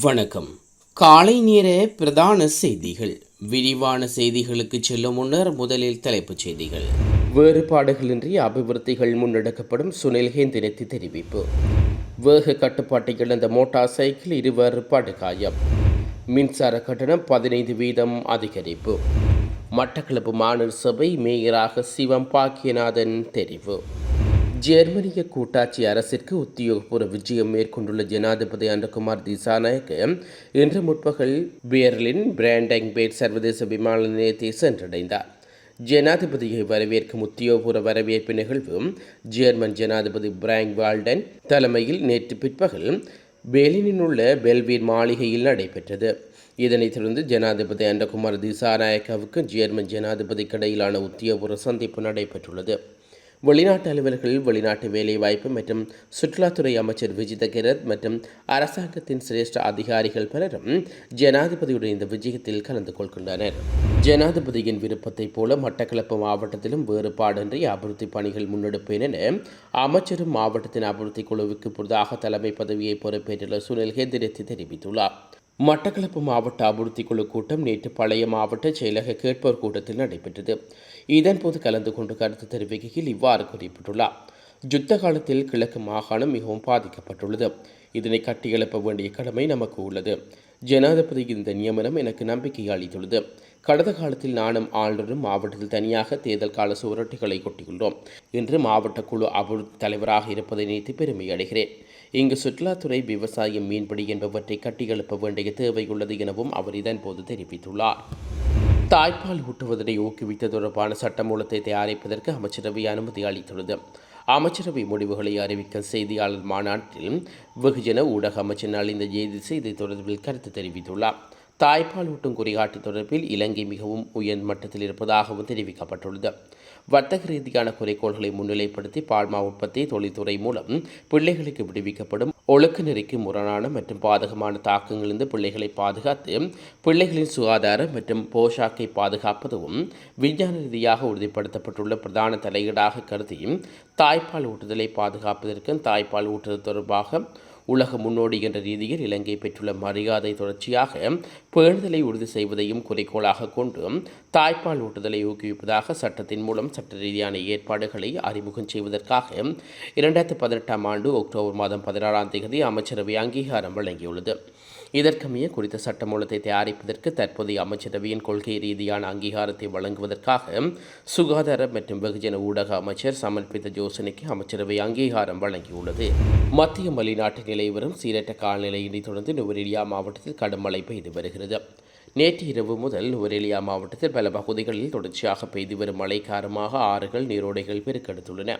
வணக்கம். காலை நேர பிரதான செய்திகள். விரிவான செய்திகளுக்கு செல்லும் முன்னர் முதலில் தலைப்புச் செய்திகள். வேறுபாடுகளின்றி அபிவிருத்திகள் முன்னெடுக்கப்படும் சுனில் ஹேந்திரத்தி தெரிவிப்பு. வேக கட்டுப்பாட்டை இழந்த மோட்டார் சைக்கிள் இருவர் படுகாயம். மின்சார கட்டணம் பதினைந்து வீதம் அதிகரிப்பு. மட்டக்களப்பு மாநில சபை மேயராக சிவம் பாக்கியநாதன் தெரிவு. ஜெர்மனிய கூட்டாட்சி அரசிற்கு உத்தியோகபூர்வ விஜயம் மேற்கொண்டுள்ள ஜனாதிபதி அன்றகுமார் திசாநாயக்க இன்று முற்பகல் பேர்லின் பிராண்டங்பேட் சர்வதேச விமான நிலையத்தை சென்றடைந்தார். ஜனாதிபதியை வரவேற்கும் உத்தியோகபூர்வ வரவேற்பு நிகழ்வு ஜெர்மன் ஜனாதிபதி பிராங்க் வால்டன் தலைமையில் நேற்று பிற்பகல் பெர்லினில் உள்ள பெல்வீர் மாளிகையில் நடைபெற்றது. இதனைத் தொடர்ந்து ஜனாதிபதி அன்றகுமார் திசாநாயக்காவுக்கு ஜெர்மன் ஜனாதிபதிக்கு கடையிலான உத்தியோகபூர்வ சந்திப்பு நடைபெற்றுள்ளது. வெளிநாட்டு அலுவலர்கள் வெளிநாட்டு வேலைவாய்ப்பு மற்றும் சுற்றுலாத்துறை அமைச்சர் விஜித கிரத் மற்றும் அரசாங்கத்தின் சிரேஷ்ட அதிகாரிகள் பலரும் ஜனாதிபதியுடைய இந்த விஜயத்தில் கலந்து கொள்கின்றனர். ஜனாதிபதியின் விருப்பத்தைப் போல மட்டக்களப்பு மாவட்டத்திலும் வேறுபாடின்றி அபிவிருத்தி பணிகள் முன்னெடுப்பேன் என அமைச்சரும் மாவட்டத்தின் அபிவிருத்தி குழுவுக்கு புதிதாக தலைமை பதவியை பொறுப்பேற்றுள்ள சுனில் ஹேந்திரத்தி தெரிவித்துள்ளார். மட்டக்களப்பு மாவட்ட அபிவிருத்தி குழு கூட்டம் நேற்று பழைய மாவட்ட செயலக கேட்போர் கூட்டத்தில் நடைபெற்றது. இதன்போது கலந்து கொண்டு கருத்து தெரிவிக்கையில் இவ்வாறு குறிப்பிட்டுள்ளார். யுத்த காலத்தில் கிழக்கு மாகாணம் மிகவும் பாதிக்கப்பட்டுள்ளது. இதனை கட்டியெழுப்ப வேண்டிய கடமை நமக்கு உள்ளது. ஜனாதிபதி இந்த நியமனம் எனக்கு நம்பிக்கை அளித்துள்ளது. கடந்த காலத்தில் நானும் ஆளுநரும் மாவட்டத்தில் தனியாக தேர்தல் கால சுவரொட்டிகளை கொட்டியுள்ளோம். இன்று மாவட்ட குழு அபிவிருத்தி தலைவராக இருப்பதை நினைத்து பெருமை அடைகிறேன் இங்கு சுற்றுலாத்துறை விவசாயம் மீன்பிடி என்பவற்றை கட்டியெழுப்ப வேண்டிய தேவை உள்ளது எனவும் அவர் இதன்போது தெரிவித்துள்ளார். தாய்ப்பால் ஊட்டுவதனை ஊக்குவித்த தொடர்பான சட்டமூலத்தை தயாரிப்பதற்கு அமைச்சரவை அனுமதி அளித்துள்ளது. அமைச்சரவை முடிவுகளை அறிவிக்க செய்தியாளர் மாநாட்டில் வெகுஜன ஊடக அமைச்சர் நலிந்த ஜெயதிசை இதை தொடர்பில் கருத்து தெரிவித்துள்ளார். தாய்ப்பால் ஊட்டும் குறிகாட்டு தொடர்பில் இலங்கை மிகவும் உயர் மட்டத்தில் இருப்பதாகவும் தெரிவிக்கப்பட்டுள்ளது. வர்த்தக ரீதியான குறைகோள்களை முன்னிலைப்படுத்தி பால்மா உற்பத்தி தொழில்துறை மூலம் பிள்ளைகளுக்கு விடுவிக்கப்படும் ஒழுக்க நெறிக்கு முரணான மற்றும் பாதகமான தாக்கங்களிலிருந்து பிள்ளைகளை பாதுகாத்து பிள்ளைகளின் சுகாதாரம் மற்றும் போஷாக்கை பாதுகாப்பதும் விஞ்ஞான ரீதியாக உறுதிப்படுத்தப்பட்டுள்ள பிரதான தலையீடாக கருதி தாய்ப்பால் ஊட்டுதலை பாதுகாப்பதற்கும் தாய்ப்பால் ஊட்டுதல் தொடர்பாக உலக முன்னோடி என்ற ரீதியில் இலங்கை பெற்றுள்ள மரியாதை தொடர்ச்சியாக பேணுதலை உறுதி செய்வதையும் குறிக்கோளாக கொண்டு தாய்ப்பால் ஊட்டுதலை ஊக்குவிப்பதாக சட்டத்தின் மூலம் சட்ட ரீதியான ஏற்பாடுகளை அறிமுகம் செய்வதற்காக இரண்டாயிரத்தி பதினெட்டாம் ஆண்டு அக்டோபர் மாதம் பதினாறாம் தேதி அமைச்சரவை அங்கீகாரம் வழங்கியுள்ளது. இதற்கமைய குறித்த சட்டமூலத்தை தயாரிப்பதற்கு தற்போதைய அமைச்சரவையின் கொள்கை ரீதியான அங்கீகாரத்தை வழங்குவதற்காக சுகாதார மற்றும் வெகுஜன ஊடக அமைச்சர் சமர்ப்பித்த யோசனைக்கு அமைச்சரவை அங்கீகாரம் வழங்கியுள்ளது. மத்திய மலைநாட்டு சீரற்ற காலநிலையினை தொடர்ந்து நுவரெலியா மாவட்டத்தில் கடும் மழை பெய்து வருகிறது. நேற்று இரவு முதல் நுவரெலியா மாவட்டத்தில் பல பகுதிகளில் தொடர்ச்சியாக பெய்து வரும் மழை காரணமாக ஆறுகள் நீரோடைகள் பெருக்கெடுத்துள்ளன.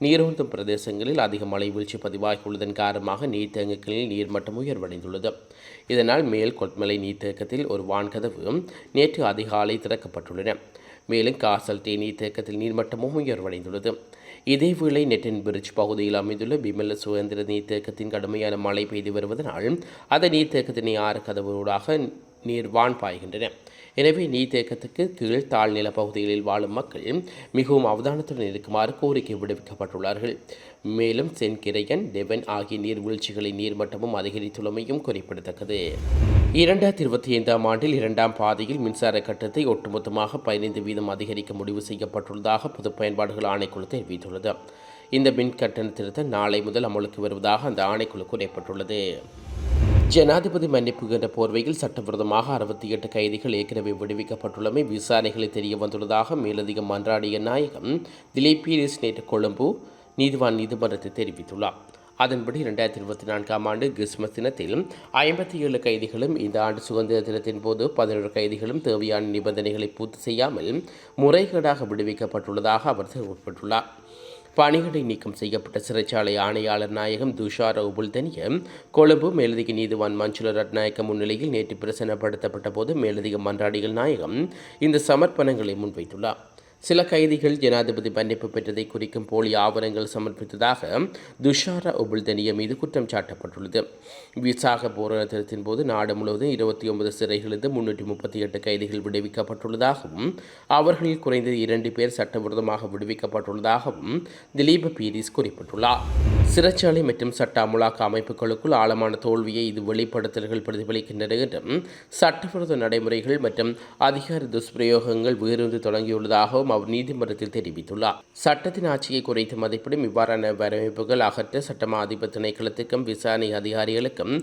நீரோந்தும் பிரதேசங்களில் அதிக மழை வீழ்ச்சி பதிவாகியுள்ளதன் காரணமாக நீர்த்தேக்கங்களில் நீர்மட்டம் உயர்வடைந்துள்ளது. இதனால் மேல் கொட்மலை நீர்த்தேக்கத்தில் ஒரு வான்கதவு நேற்று அதிகாலை திறக்கப்பட்டுள்ளன. மேலும் காசல் டே நீர்த்தேக்கத்தில் நீர்மட்டமும் உயர்வடைந்துள்ளது. இதேவேளை நெட்டன் பிரிட்ஜ் பகுதியில் அமைந்துள்ள பிமல சுதந்திர நீர்த்தேக்கத்தின் கடுமையான மழை பெய்து வருவதனால் அந்த நீர்த்தேக்கத்தினை ஆறு கதவுகளாக நீர் வான் பாய்கின்றன. எனவே நீர்த்தேக்கத்துக்கு கீழ் தாழ்நில பகுதிகளில் வாழும் மக்கள் மிகவும் அவதானத்துடன் இருக்குமாறு கோரிக்கை விடுவிக்கப்பட்டுள்ளார்கள். மேலும் சென்கிரையன் டெவன் ஆகிய நீர்வீழ்ச்சிகளின் நீர்மட்டமும் அதிகரித்துள்ளமையும் குறிப்பிடத்தக்கது. இரண்டாயிரத்தி இருபத்தி ஐந்தாம் ஆண்டில் இரண்டாம் பாதையில் மின்சார கட்டத்தை ஒட்டுமொத்தமாக பதினைந்து வீதம் அதிகரிக்க முடிவு செய்யப்பட்டுள்ளதாக பொது பயன்பாடுகள் ஆணைக்குழு தெரிவித்துள்ளது. இந்த மின் கட்டண திருத்தம் நாளை முதல் அமலுக்கு வருவதாக அந்த ஆணைக்குழு கூறப்பட்டுள்ளது. ஜனாதிபதி மன்னிப்பு என்ற போர்வையில் சட்டவிரோதமாக அறுபத்தி எட்டு கைதிகள் ஏற்கனவே விடுவிக்கப்பட்டுள்ளமை விசாரணைகளை தெரிய வந்துள்ளதாக மேலதிக மன்றாடிய நாயகம் திலீப் பீரிஸ் நேற்று கொழும்பு நீதிவான் நீதிமன்றத்தில் தெரிவித்துள்ளார். அதன்படி இரண்டாயிரத்தி இருபத்தி நான்காம் ஆண்டு கிறிஸ்மஸ் தினத்தில் ஐம்பத்தி ஏழு கைதிகளும் இந்த ஆண்டு சுதந்திர தினத்தின் போது பதினேழு கைதிகளும் தேவையான நிபந்தனைகளை பூர்த்தி செய்யாமல் முறைகேடாக விடுவிக்கப்பட்டுள்ளதாக அவர் தெரிவிக்கப்பட்டுள்ளார் பணிகளை நீக்கம் செய்யப்பட்ட சிறைச்சாலை ஆணையாளர் நாயகம் துஷார் உபுல்தனிய கொழும்பு மேலதிக நீதிவான் மஞ்சுள ரட்நாயக்க முன்னிலையில் நேற்று பிரசனப்படுத்தப்பட்ட போது மேலதிக மன்றாடிகள் நாயகம் இந்த சமர்ப்பணங்களை முன்வைத்துள்ளார். சில கைதிகள் ஜனாதிபதி மன்னிப்பு பெற்றதை குறிக்கும் போலி ஆவணங்கள் சமர்ப்பித்ததாக துஷாரா உபுல்தனிய மீது குற்றம் சாட்டப்பட்டுள்ளது. விசாக போராட்டத்தின் போது நாடு முழுவதும் இருபத்தி ஒன்பது சிறைகளிலிருந்து முன்னூற்றி முப்பத்தி எட்டு கைதிகள் விடுவிக்கப்பட்டுள்ளதாகவும் அவர்களில் குறைந்தது இரண்டு பேர் சட்டவிரோதமாக விடுவிக்கப்பட்டுள்ளதாகவும் திலீப பீரிஸ் குறிப்பிட்டுள்ளார். சிறைச்சாலை மற்றும் சட்ட அமுலாக்க அமைப்புகளுக்குள் ஆழமான தோல்வியை இது வெளிப்படுத்தல்கள் பிரதிபலிக்கின்றன என்றும் சட்டவிரோத நடைமுறைகள் மற்றும் அதிகார துஷ்பிரயோகங்கள் வேறொன்று தொடங்கியுள்ளதாகவும் அவர் நீதிமன்றத்தில் தெரிவித்துள்ளார். சட்டத்தின் ஆட்சியை குறைத்து மதிப்பிடும் இவ்வாறான வரவேற்புகள் அகற்ற சட்டமா அதிபர் திணைக்களத்துக்கும் விசாரணை அதிகாரிகளுக்கும்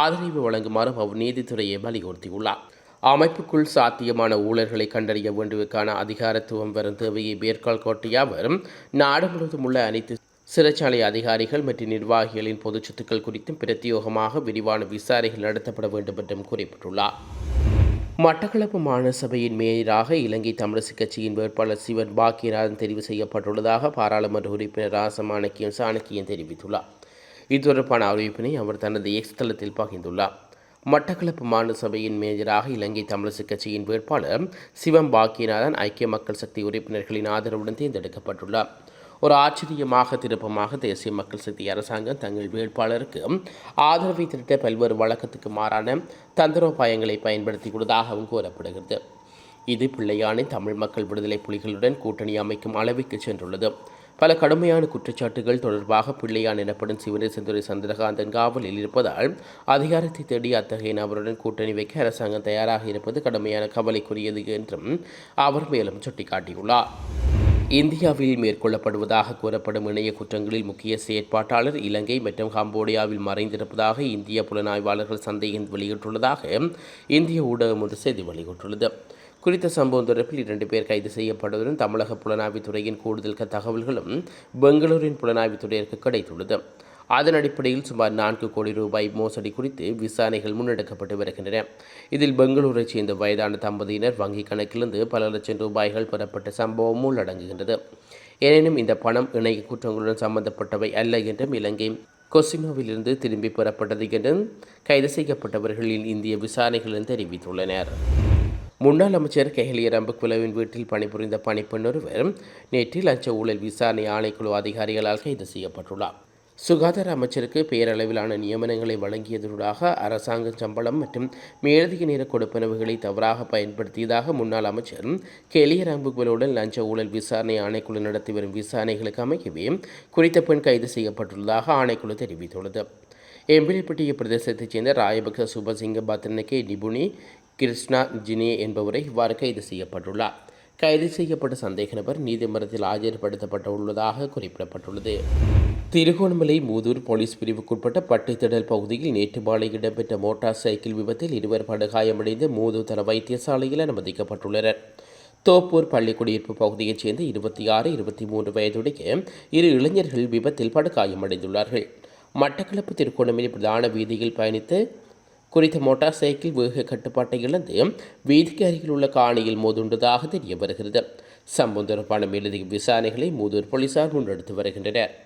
ஆதரவு வழங்குமாறும் அவர் நீதித்துறையை வலியுறுத்தியுள்ளார். அமைப்புக்குள் சாத்தியமான ஊழல்களை கண்டறிய வேண்டுவதற்கான அதிகாரத்துவம் வரும் தேவையை மேற்கால் காட்டிய அவர் நாடு முழுவதும் உள்ள அனைத்து சிறைச்சாலை அதிகாரிகள் மற்றும் நிர்வாகிகளின் பொதுச் சொத்துக்கள் குறித்தும் பிரத்யோகமாக விரிவான விசாரணைகள் நடத்தப்பட வேண்டும் என்றும் குறிப்பிட்டுள்ளார். மட்டக்களப்பு மாநில சபையின் மேயராக இலங்கை தமிழரசு கட்சியின் வேட்பாளர் சிவன் பாக்கியராஜன் தெரிவு செய்யப்பட்டுள்ளதாக பாராளுமன்ற உறுப்பினர் ராசமாணிக்கியம் சாணக்கியன் தெரிவித்துள்ளார். இது தொடர்பான அறிவிப்பினை அவர் தனது எக்ஸ் தளத்தில் பகிர்ந்துள்ளார். மட்டக்களப்பு மாநில சபையின் மேஜராக இலங்கை தமிழரசு கட்சியின் வேட்பாளர் சிவம் பாக்கியநாதன் ஐக்கிய மக்கள் சக்தி உறுப்பினர்களின் ஆதரவுடன் தேர்ந்தெடுக்கப்பட்டுள்ளார். ஒரு ஆச்சரியமாக திருப்பமாக தேசிய மக்கள் சக்தி அரசாங்கம் தங்கள் வேட்பாளருக்கு ஆதரவை திரட்ட பல்வேறு வழக்கத்துக்கு மாறான தந்திரோபாயங்களை பயன்படுத்தியுள்ளதாகவும் கூறப்படுகிறது. இது பிள்ளையானை தமிழ் மக்கள் விடுதலை புலிகளுடன் கூட்டணி அமைக்கும் அளவிற்கு சென்றுள்ளது. பல கடுமையான குற்றச்சாட்டுகள் தொடர்பாக பிள்ளையான் எனப்படும் சிவனேசந்துரை சந்திரகாந்தன் காவலில் இருப்பதால் அதிகாரத்தை தேடி அத்தகைய நபருடன் கூட்டணி வைக்க அரசாங்கம் தயாராக இருப்பது கடுமையான கவலைக்குரியது என்றும் அவர் மேலும் சுட்டிக்காட்டியுள்ளார். இந்தியாவில் மேற்கொள்ளப்படுவதாக கூறப்படும் இணைய குற்றங்களில் முக்கிய செயற்பாட்டாளர் இலங்கை மற்றும் கம்போடியாவில் மறைந்திருப்பதாக இந்திய புலனாய்வாளர்கள் சந்தேகம் வெளியிட்டுள்ளதாக இந்திய ஊடகம் ஒன்று செய்தி வெளியிட்டுள்ளது. குறித்த சம்பவம் தொடர்பில் இரண்டு பேர் கைது செய்யப்படுவதுடன் தமிழக புலனாய்வுத்துறையின் கூடுதல் தகவல்களும் பெங்களூரின் புலனாய்வுத்துறையிற்கு கிடைத்துள்ளது. அதன் அடிப்படையில் சுமார் நான்கு கோடி ரூபாய் மோசடி குறித்து விசாரணைகள் முன்னெடுக்கப்பட்டு வருகின்றன. இதில் பெங்களூரைச் சேர்ந்த வயதான தம்பதியினர் வங்கிக் கணக்கிலிருந்து பல லட்சம் ரூபாய்கள் பெறப்பட்ட சம்பவம் உள்ளடங்குகின்றது. எனினும் இந்த பணம் இணைய குற்றங்களுடன் சம்பந்தப்பட்டவை அல்ல என்றும் இலங்கை கொசினோவிலிருந்து திரும்பி பெறப்பட்டது என்றும் கைது செய்யப்பட்டவர்களின் இந்திய விசாரணைகளும் தெரிவித்துள்ளனர். முன்னாள் அமைச்சர் கெஹலிய ரம்புக்குலவின் வீட்டில் பணிபுரிந்த பணிப்பெண் ஒருவர் நேற்று லஞ்ச ஊழல் விசாரணை ஆணைக்குழு அதிகாரிகளால் கைது செய்யப்பட்டுள்ளார். சுகாதார அமைச்சருக்கு பேரளவிலான நியமனங்களை வழங்கியதூடாக அரசாங்க சம்பளம் மற்றும் மேலதிக நேர கொடுப்பனவுகளை தவறாக பயன்படுத்தியதாக முன்னாள் அமைச்சர் கெலிய ராம்புகுவலுடன் லஞ்ச ஊழல் விசாரணை ஆணைக்குழு நடத்தி வரும் விசாரணைகளுக்கு அமையவே குறித்த பெண் கைது செய்யப்பட்டுள்ளதாக ஆணைக்குழு தெரிவித்துள்ளது. எம்பிலிப்பட்டிய பிரதேசத்தைச் சேர்ந்த ராயபக்ச சுபசிங்க பத்ரனகே நிபுணி கிருஷ்ணா ஜினே என்பவரை இவ்வாறு கைது செய்யப்பட்டுள்ளார். கைது செய்யப்பட்ட சந்தேக நபர் நீதிமன்றத்தில் ஆஜர்படுத்தப்பட்டுள்ளதாக குறிப்பிடப்பட்டுள்ளது. திருகோணமலை மூதூர் போலீஸ் பிரிவுக்குட்பட்ட பட்டித்திடல் பகுதியில் நேற்று மாலை இடம்பெற்ற மோட்டார் சைக்கிள் விபத்தில் இருவர் படுகாயமடைந்து மூதூர் தர வைத்தியசாலையில் அனுமதிக்கப்பட்டுள்ளனர். தோப்பூர் பள்ளிக்குடியிருப்பு பகுதியைச் சேர்ந்த இருபத்தி ஆறு இருபத்தி மூன்று வயதுடைய இரு இளைஞர்கள் விபத்தில் படுகாயமடைந்துள்ளார்கள். மட்டக்களப்பு திருகோணமலை பிரதான வீதியில் பயணித்து குறித்த மோட்டார் சைக்கிள் வேக கட்டுப்பாட்டை இழந்து வீதிக்கு அருகில் உள்ள காணியில் மோதுண்டதாக தெரிய வருகிறது. சம்பவம் தொடர்பான மேலதிக விசாரணைகளை மூதூர் போலீசார் முன்னெடுத்து வருகின்றனர்.